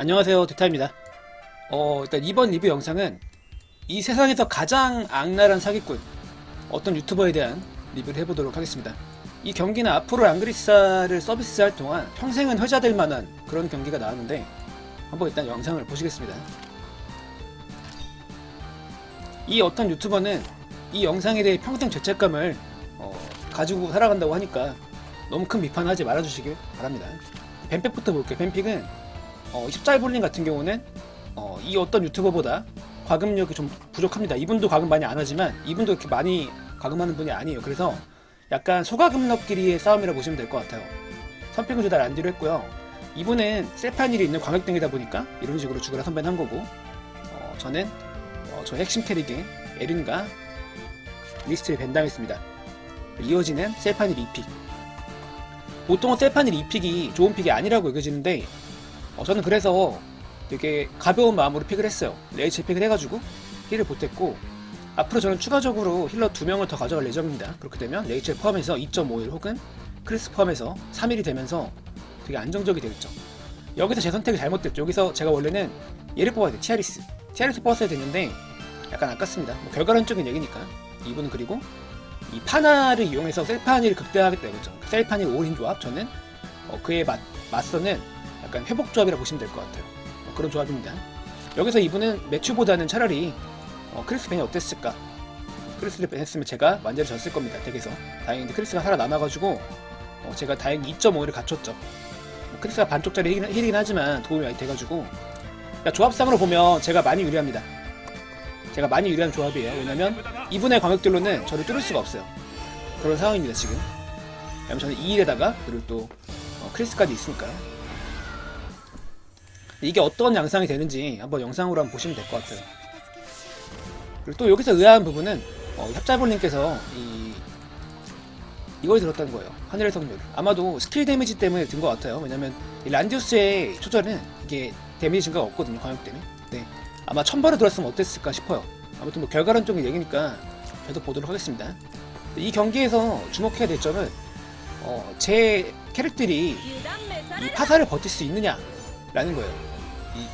안녕하세요 데타입니다. 어 일단 이번 리뷰 영상은 이 세상에서 가장 악랄한 사기꾼 어떤 유튜버에 대한 리뷰를 해보도록 하겠습니다. 이 경기는 앞으로 랑그리사를 서비스할 동안 평생은 회자될 만한 그런 경기가 나왔는데 한번 일단 영상을 보시겠습니다. 이 어떤 유튜버는 이 영상에 대해 평생 죄책감을 어, 가지고 살아간다고 하니까 너무 큰 비판하지 말아주시길 바랍니다. 뱀픽부터 볼게요. 뱀픽은 어, 십자이볼링 같은 경우는 어, 이 어떤 유튜버보다 과금력이 좀 부족합니다. 이분도 과금 많이 안 하지만 이분도 이렇게 많이 과금하는 분이 아니에요. 그래서 약간 소과금력끼리의 싸움이라 보시면 될 것 같아요. 선픽은 조달 안 뒤로 했고요. 이분은 셀판일이 있는 광역등이다 보니까 이런 식으로 죽으라 선배는 한 거고 어, 저는 어, 저 핵심 캐릭인 에린과 리스트를 벤당했습니다. 이어지는 셀판일 2픽 보통은 셀판일 2픽이 좋은 픽이 아니라고 여겨지는데 어, 저는 그래서 되게 가벼운 마음으로 픽을 했어요. 레이첼 픽을 해가지고 힐을 보탰고 앞으로 저는 추가적으로 힐러 2명을 더 가져갈 예정입니다. 그렇게 되면 레이첼 포함해서 2.5일 혹은 크리스 포함해서 3일이 되면서 되게 안정적이 되겠죠. 여기서 제 선택이 잘못됐죠. 여기서 제가 원래는 얘를 뽑아야 돼. 티아리스. 티아리스 뽑았어야 됐는데 약간 아깝습니다. 뭐 결과론적인 얘기니까. 이분은 그리고 이 파나를 이용해서 셀파니를 극대화하겠다 이거죠. 셀파니 5인 조합 저는 어, 그에 맞, 맞서는 약간 회복 조합이라고 보시면 될 것 같아요. 어, 그런 조합입니다. 여기서 이분은 매추보다는 차라리 어, 크리스 벤이 어땠을까? 크리스 벤 했으면 제가 완전히 졌을 겁니다. 덱에서 다행인데 크리스가 살아남아가지고 어, 제가 다행히 2.5를 갖췄죠. 뭐 크리스가 반쪽짜리 힐이긴, 힐이긴 하지만 도움이 많이 돼가지고 그러니까 조합상으로 보면 제가 많이 유리합니다. 제가 많이 유리한 조합이에요. 왜냐면 이분의 광역들로는 저를 뚫을 수가 없어요. 그런 상황입니다 지금. 왜냐면 저는 2일에다가 그리고 또 어, 크리스까지 있으니까요. 이게 어떤 양상이 되는지 한번 영상으로 한번 보시면 될 것 같아요. 그리고 또 여기서 의아한 부분은 어, 협자볼님께서 이 이걸 들었다는 거예요. 하늘의 성률. 아마도 스킬 데미지 때문에 든 것 같아요. 왜냐면 이 란디우스의 조절은 이게 데미지 증가가 없거든요. 광역 때문에. 네. 아마 천벌을 들었으면 어땠을까 싶어요. 아무튼 뭐 결과론적인 얘기니까 계속 보도록 하겠습니다. 이 경기에서 주목해야 될 점은 어, 제 캐릭들이 이 파사를 버틸 수 있느냐 라는 거예요. 이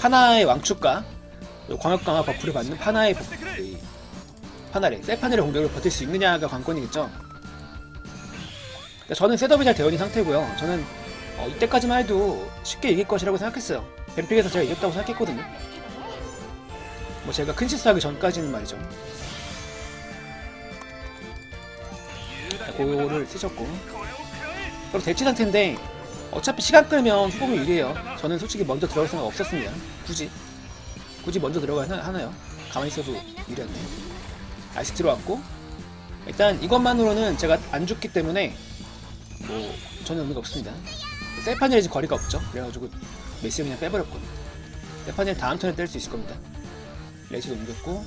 파나의 왕축과 광역 강화 버프를 받는 파나의 버, 이 파나의 셀파넬의 공격을 버틸 수 있느냐가 관건이겠죠. 그러니까 저는 셋업이 잘 되어 있는 상태고요. 저는 어, 이때까지만 해도 쉽게 이길 것이라고 생각했어요. 뱀픽에서 제가 이겼다고 생각했거든요. 뭐 제가 큰 실수하기 전까지는 말이죠. 자, 그거를 쓰셨고 그리고 대치 상태인데 어차피 시간 끌면 후공이 유리해요. 저는 솔직히 먼저 들어갈 생각 없었습니다. 굳이 굳이 먼저 들어가 야 하나요? 가만히 있어도 유리한데 아이스 들어왔고 일단 이것만으로는 제가 안 죽기 때문에 뭐 전혀 의미가 없습니다. 셀파니엘이 거리가 없죠. 그래가지고 메시 그냥 빼버렸고 셀파니엘 다음 턴에 뗄 수 있을 겁니다. 레이스도 옮겼고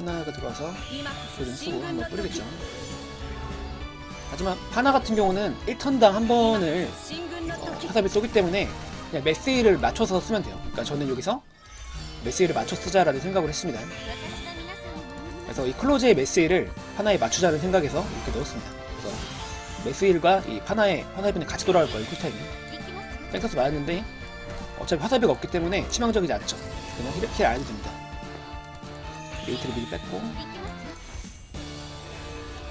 하나가 들어와서 그좀 쓰고 한번 뿌리겠죠. 하지만 파나 같은 경우는 1턴당 한 번을 어, 화살을 쏘기 때문에 그냥 메세이를 맞춰서 쓰면 돼요. 그러니까 저는 여기서 메세이를 맞춰 쓰자라는 생각을 했습니다. 그래서 이 클로즈의 메세이를 파나에 맞추자는 생각에서 이렇게 넣었습니다. 그래서 메스일과 이 파나의 파나이분이 같이 돌아갈 거예요 쿨타임이 땡커스 맞았는데 어차피 화살비가 없기 때문에 치명적이지 않죠 그냥 힐, 힐 안 해도 됩니다 레이트를 미리 뺐고.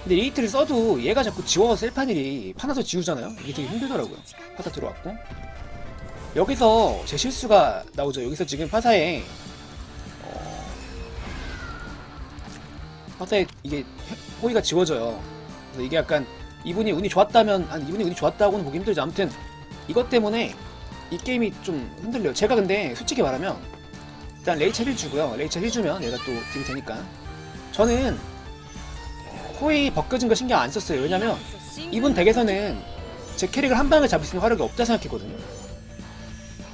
근데 레이트를 써도 얘가 자꾸 지워서 셀파닐이 파나서 지우잖아요. 이게 되게 힘들더라고요. 파사 들어왔고. 여기서 제 실수가 나오죠. 여기서 지금 파사에 어... 파사에 이게 호의가 지워져요. 그래서 이게 약간 이분이 운이 좋았다면 아니 이분이 운이 좋았다고는 보기 힘들죠. 아무튼 이것 때문에 이 게임이 좀 흔들려요. 제가 근데 솔직히 말하면 일단 레이첼 1 주고요. 레이첼 1 주면 얘가 또 딜이 되니까. 저는 호의 벗겨진 거 신경 안 썼어요. 왜냐면 이분 덱에서는 제 캐릭을 한 방에 잡을 수 있는 화력이 없다 생각했거든요.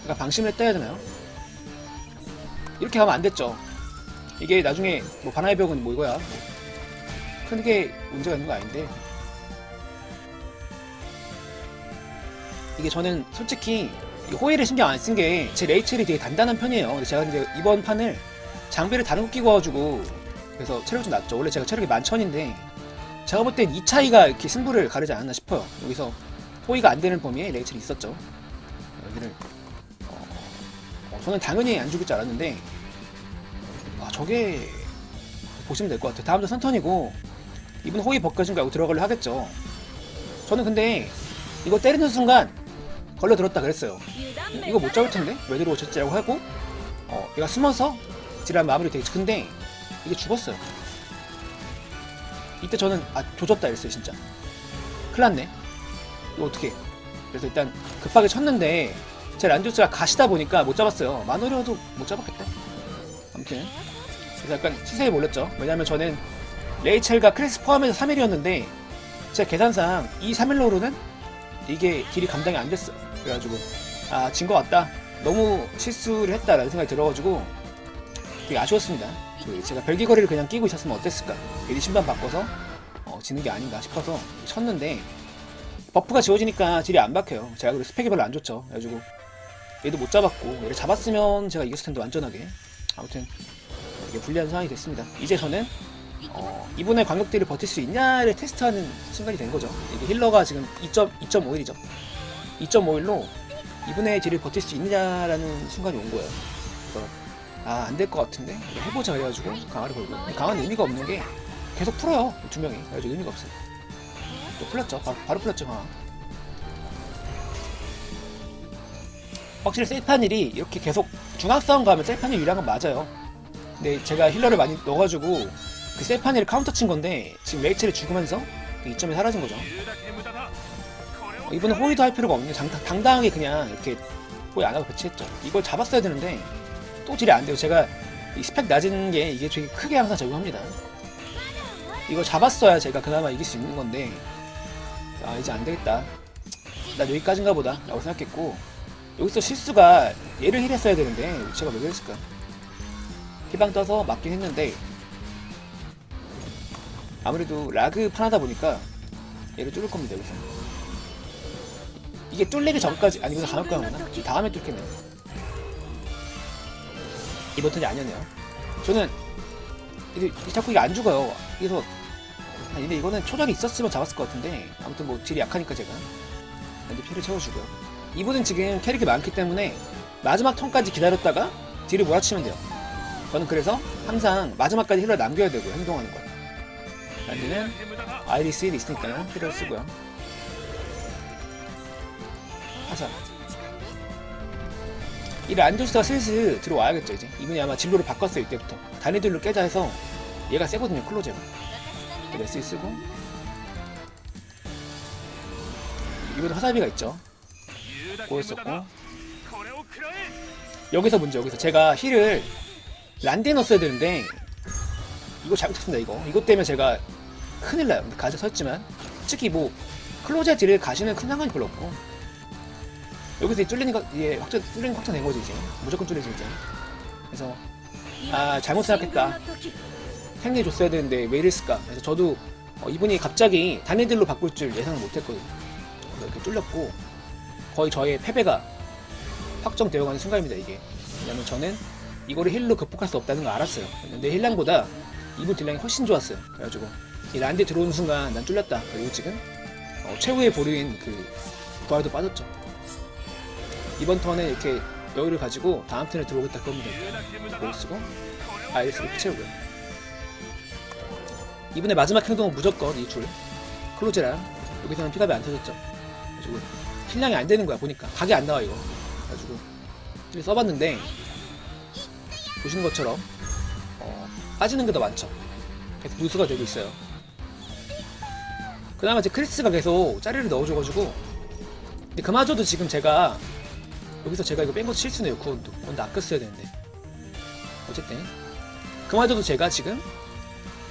그러니까 방심을 했다 해야 되나요? 이렇게 하면 안 됐죠. 이게 나중에 뭐 바나의 벽은 뭐 이거야. 뭐 크게 문제가 있는 거 아닌데. 이게 저는 솔직히 이 호의를 신경 안 쓴 게 제 레이첼이 되게 단단한 편이에요. 제가 이제 이번 판을 장비를 다른 거 끼고 와가지고 그래서 체력이 좀 낮죠. 원래 제가 체력이 만천인데 제가 볼 땐 이 차이가 이렇게 승부를 가르지 않았나 싶어요. 여기서 호의가 안 되는 범위에 레이첼이 있었죠. 여기를 어, 어, 저는 당연히 안 죽을 줄 알았는데 아 저게 보시면 될 것 같아요. 다음도 선턴이고 이분 호의 벗겨진 거 알고 들어가려 하겠죠. 저는 근데 이거 때리는 순간 걸려 들었다 그랬어요. 이- 이거 못 잡을 텐데 왜 들어오셨지 라고 하고 어 얘가 숨어서 딜한 마무리 되겠지. 근데 이게 죽었어요. 이때 저는 아 조졌다 이랬어요 진짜. 큰일났네. 이거 어떻게? 그래서 일단 급하게 쳤는데 제 란듀스가 가시다 보니까 못 잡았어요. 마노리어도 못 잡았겠다. 아무튼 그래서 약간 시세에 몰렸죠. 왜냐면 저는 레이첼과 크리스 포함해서 3일이었는데 제 계산상 이 3일로로는 이게 딜이 감당이 안 됐어. 그래가지고 아 진 것 같다. 너무 실수를 했다라는 생각이 들어가지고 되게 아쉬웠습니다. 그 제가 별개거리를 그냥 끼고 있었으면 어땠을까? 미리 신반 바꿔서 어, 지는 게 아닌가 싶어서 쳤는데 버프가 지워지니까 딜이 안 박혀요. 제가 그리고 스펙이 별로 안 좋죠. 그래가지고 얘도 못 잡았고 얘를 잡았으면 제가 이겼을 텐데 완전하게 아무튼 이게 불리한 상황이 됐습니다. 이제 저는 어, 이분의 광역딜을 버틸 수 있냐를 테스트하는 순간이 된 거죠. 이게 힐러가 지금 2.5일이죠. 2.5일로 이분의 딜을 버틸 수 있냐라는 순간이 온 거예요. 그래서 아, 안 될 것 같은데 해보자 그래가지고 강화를 걸고 강화는 의미가 없는 게 계속 풀어요 두 명이 그래가지고 의미가 없어요. 또 풀렸죠. 바로, 바로 풀렸죠 강화. 확실히 셀판일이 이렇게 계속 중앙싸움 가면 셀판일 유리한 건 맞아요. 근데 제가 힐러를 많이 넣어가지고 그 셀판일을 카운터 친 건데 지금 레이첼이 죽으면서 그 이점이 사라진 거죠. 어, 이번에 호의도 할 필요가 없는 장, 당당하게 그냥 이렇게 호의 안 하고 배치했죠. 이걸 잡았어야 되는데 또 딜이 안 돼요. 제가 이 스펙 낮은 게 이게 되게 크게 항상 적용합니다. 이걸 잡았어야 제가 그나마 이길 수 있는 건데 아 이제 안 되겠다. 난 여기까지인가 보다 라고 생각했고 여기서 실수가 얘를 힐했어야 되는데 제가 왜 그랬을까? 희방 떠서 맞긴 했는데 아무래도 라그 판하다 보니까 얘를 뚫을 겁니다 여기서. 이게 뚫리기 전까지 아니 이거 다음 거구나? 다음에 뚫겠네 이번 턴이 아니었네요. 저는 이게 자꾸 이게 안 죽어요. 그래서 아, 근데 이거는 초절이 있었으면 잡았을 것 같은데 아무튼 뭐 딜이 약하니까 제가. 이제 피를 채워주고요. 이분은 지금 캐릭이 많기 때문에 마지막 턴까지 기다렸다가 딜을 몰아치면 돼요. 저는 그래서 항상 마지막까지 힐러 남겨야 되고 행동하는 거예요 란드는 아이리스 1이 있으니까 힐을 쓰고요. 화살. 이 란도스가 슬슬 들어와야겠죠 이제. 이분이 아마 진로를 바꿨어요 이때부터. 단위들로 깨자 해서 얘가 세거든요 클로제가. 레스 쓰고. 이분 화살비가 있죠. 보였었고. 여기서 문제 여기서. 제가 힐을 란드에 넣었어야 되는데 이거 잘못했습니다 이거. 이것 때문에 제가 큰일 나요. 가져 섰지만. 특히 뭐 클로제 딜을 가시는 큰 상관이 별로 없고. 여기서 이거 이게 확정 뚫리는 거 확정된 거지 이제. 무조건 뚫리지 이제. 그래서 아 잘못 생각했다. 생리 줬어야 되는데 왜 이랬을까? 그래서 저도 어, 이분이 갑자기 단일들로 바꿀 줄 예상을 못했거든요. 이렇게 뚫렸고 거의 저의 패배가 확정되어 가는 순간입니다 이게. 왜냐면 저는 이거를 힐로 극복할 수 없다는 걸 알았어요. 근데 힐량보다 이분 딜량이 훨씬 좋았어요. 그래가지고 이 란드 들어오는 순간 난 뚫렸다. 그리고 지금 어, 최후의 보류인 그 부활도 빠졌죠. 이번 턴에 이렇게 여유를 가지고 다음 턴에 들어오겠다 그겁니다 뭘 쓰고? 아이리스를 채우고요. 이분의 마지막 행동은 무조건 이 줄 클로제랑 여기서는 피갑이 안 터졌죠. 그래가지고 힐량이 안 되는 거야 보니까. 각이 안 나와 이거. 그래가지고 힐 써봤는데 보시는 것처럼 어, 빠지는 게 더 많죠. 계속 누수가 되고 있어요 그나마 이제 크리스가 계속 짜리를 넣어줘가지고. 근데 그마저도 지금 제가 여기서 제가 이거 뺀 것도 실수네요 구원도 구원도 아꼈어야 되는데. 어쨌든. 그마저도 제가 지금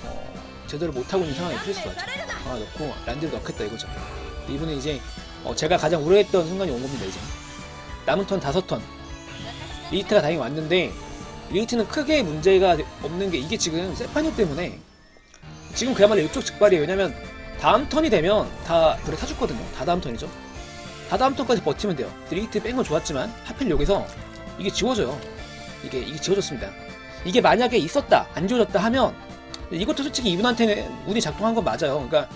어, 제대로 못하고 있는 상황에 크리스가 하나 넣고 란드를 넣겠다 이거죠. 이분은 이제 어, 제가 가장 우려했던 순간이 온 겁니다 이제. 남은 턴 다섯 턴. 리히트가 다행히 왔는데 리히트는 크게 문제가 없는 게 이게 지금 세파니오 때문에 지금 그야말로 이쪽 직발이에요. 왜냐면 다음 턴이 되면 다 불에 타죽거든요 다 다음 턴이죠 다 다음 턴까지 버티면 돼요 리히트 뺀 건 좋았지만 하필 여기서 이게 지워져요 이게 이게 지워졌습니다 이게 만약에 있었다 안 지워졌다 하면 이것도 솔직히 이분한테는 운이 작동한 건 맞아요. 그러니까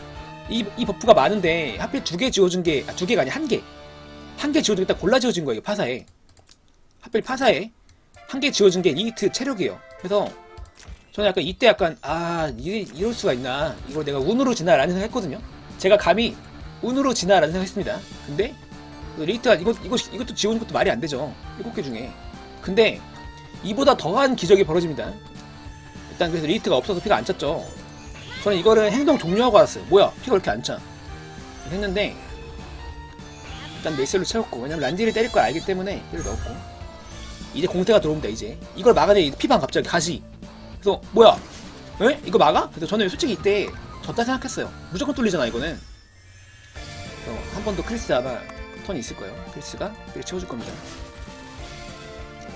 이, 이 버프가 많은데 하필 두 개 지워준 게, 아, 두 개가 아니 한 개. 한 개 지워주겠다 골라 지워진 거예요, 파사에. 하필 파사에 한 개 지워준 게 리히트 체력이에요. 그래서 저는 약간 이때 약간, 아, 이, 이럴 수가 있나. 이걸 내가 운으로 지나라는 생각 했거든요. 제가 감히 운으로 지나라는 생각 했습니다. 근데 그 리히트가 이거, 이거, 이것도 지워준 것도 말이 안 되죠. 일곱 개 중에. 근데 이보다 더한 기적이 벌어집니다. 일단 그래서 리히트가 없어서 피가 안 찼죠. 저는 이거를 행동 종료하고 알았어요. 뭐야, 피가 왜 이렇게 안 차? 했는데 일단 메셀로 채웠고 왜냐면 란디를 때릴 걸 알기 때문에 힐을 넣었고 이제 공태가 들어옵니다 이제 이걸 막아내 피방 갑자기 가시 그래서 뭐야? 에? 이거 막아? 그래서 저는 솔직히 이때 졌다 생각했어요. 무조건 뚫리잖아 이거는. 한 번 더 크리스 아마 턴이 있을 거예요. 크리스가 이렇게 채워줄 겁니다.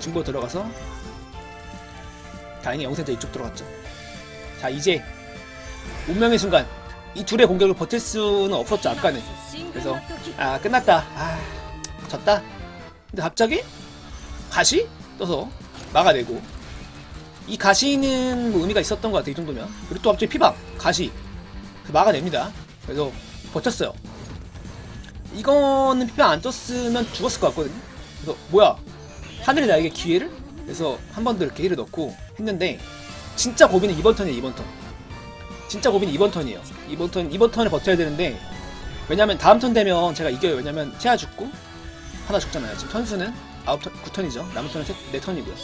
중보 들어가서 다행히 영생자 이쪽 들어갔죠. 자 이제 운명의 순간. 이 둘의 공격을 버틸 수는 없었죠 아까는. 그래서 아 끝났다. 아 졌다. 근데 갑자기 가시 떠서 막아내고 이 가시는 뭐 의미가 있었던 것 같아 이 정도면. 그리고 또 갑자기 피방 가시. 그래서 막아냅니다. 그래서 버텼어요. 이거는 피방 안 떴으면 죽었을 것 같거든요. 그래서 뭐야? 하늘이 나에게 기회를? 그래서 한 번 더 이렇게 힐을 넣고 했는데 진짜 고민은 이번 턴이에요 이번 턴. 진짜 고민이 이번 턴이에요. 이번 턴 이번 턴을 버텨야 되는데 왜냐면 다음 턴 되면 제가 이겨요. 왜냐면 태아 죽고 하나 죽잖아요. 지금 턴수는 아홉 턴, 9턴이죠. 남은 턴은 세, 네 턴이고요.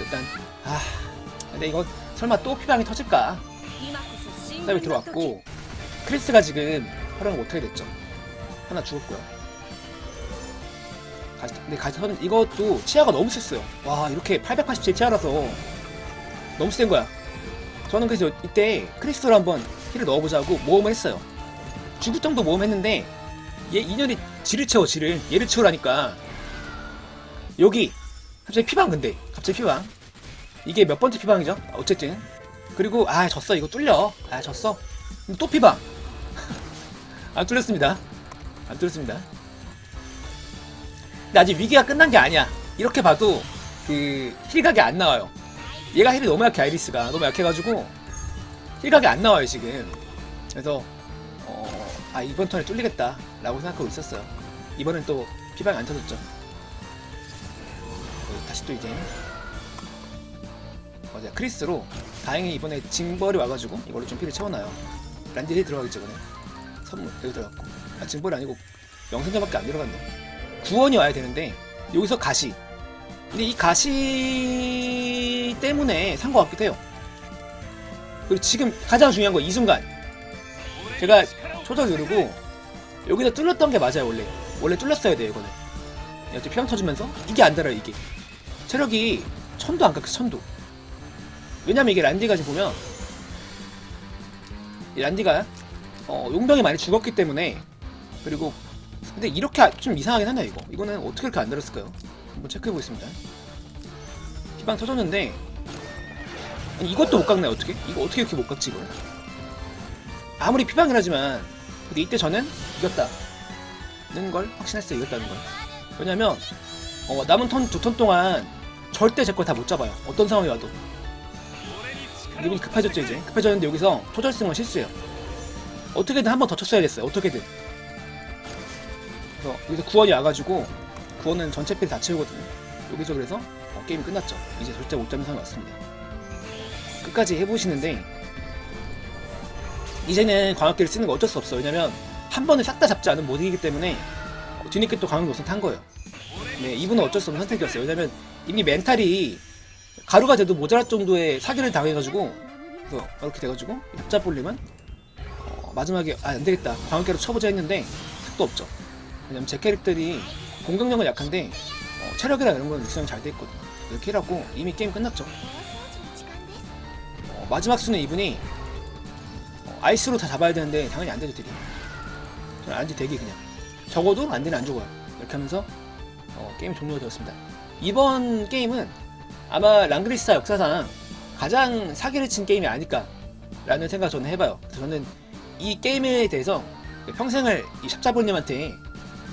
일단 아 근데 이거 설마 또 피방이 터질까? 그다음에 들어왔고 크리스가 지금 활용을 못하게 됐죠. 하나 죽었고요. 가시, 근데 가시 턴 이것도 치아가 너무 셌어요. 와 이렇게 887 치아라서 너무 센 거야. 저는 그래서 이때 크리스를 한번 힐을 넣어보자고 모험을 했어요. 죽을 정도 모험했는데 얘 인연이 지를 채워 지를 얘를 채우라니까 여기 갑자기 피방 근데. 갑자기 피방. 이게 몇 번째 피방이죠? 어쨌든. 그리고 아 졌어. 이거 뚫려. 아 졌어. 또 피방. 안 뚫렸습니다. 안 뚫렸습니다. 근데 아직 위기가 끝난 게 아니야. 이렇게 봐도 그 힐각이 안 나와요. 얘가 힐이 너무 약해 아이리스가. 너무 약해가지고 힐각이 안 나와요 지금. 그래서 어, 아 이번 턴에 뚫리겠다 라고 생각하고 있었어요. 이번엔 또 피방이 안 터졌죠 어, 다시 또 이제 어제 크리스로 다행히 이번에 징벌이 와가지고 이걸로 좀 피를 채워놔요. 란딜이 들어가기 전에? 선물 여기 들어갔고. 아 징벌이 아니고 영생자밖에 안 들어갔네. 구원이 와야 되는데 여기서 가시. 근데 이 가시 때문에 산 것 같기도 해요. 그리고 지금 가장 중요한 건 이 순간. 제가 초절 누르고 여기다 뚫렸던 게 맞아요 원래. 원래 뚫렸어야 돼요 이거는. 이렇게 피방 터지면서 이게 안 달아요 이게 체력이 천도 안 깎여 천도. 왜냐면 이게 란디가 지금 보면 이 란디가 어, 용병이 많이 죽었기 때문에 그리고 근데 이렇게 좀 이상하긴 하네요 이거. 이거는 어떻게 이렇게 안 달았을까요? 한번 체크해 보겠습니다. 피방 터졌는데 아니, 이것도 못 깎네 어떻게? 이거 어떻게 이렇게 못 깎지 이걸 아무리 피방이라지만 근데 이때 저는 이겼다는 걸 확신했어요 이겼다는 걸. 왜냐면 어, 남은 턴 두 턴 동안 절대 제 걸 다 못 잡아요. 어떤 상황이 와도. 기분이 급해졌죠 이제. 급해졌는데 여기서 초절승은 실수예요. 어떻게든 한 번 더 쳤어야 됐어요. 어떻게든. 그래서 여기서 구원이 와가지고 구원은 전체 필 다 채우거든요. 여기서 그래서 어, 게임이 끝났죠. 이제 절대 못 잡는 상황이 왔습니다. 끝까지 해보시는데 이제는 광학기를 쓰는 거 어쩔 수 없어. 왜냐면 한 번에 싹 다 잡지 못 이기기 때문에 어, 뒤늦게 또 광학 노선 탄 거예요. 네, 이분은 어쩔 수 없는 선택이었어요. 왜냐면 이미 멘탈이 가루가 돼도 모자랄 정도의 사기를 당해가지고 그래서 이렇게 돼가지고 협잡볼림은 어, 마지막에 아 안되겠다 광학기로 쳐보자 했는데 택도 없죠. 왜냐면 제 캐릭터들이 공격력은 약한데 어, 체력이랑 이런 건 육성이 잘 돼 있거든요. 이렇게 해갖고 이미 게임 끝났죠. 어, 마지막 수는 이분이 어, 아이스로 다 잡아야 되는데 당연히 안 되죠 딜이 안지 대기 그냥 적어도 안 되는 안 죽어요 이렇게 하면서 어, 게임 종료가 되었습니다 이번 게임은 아마 랑그리스타 역사상 가장 사기를 친 게임이 아닐까 라는 생각 저는 해봐요 저는 이 게임에 대해서 평생을 이 샵자보님한테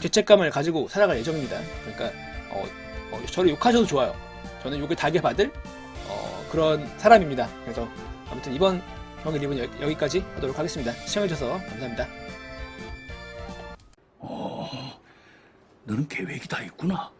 죄책감을 가지고 살아갈 예정입니다 그러니까 어, 어, 저를 욕하셔도 좋아요 저는 욕을 달게 받을 어, 그런 사람입니다 그래서 아무튼 이번 형의 리뷰는 여- 여기까지 하도록 하겠습니다. 시청해주셔서 감사합니다. 너는 계획이 다 있구나.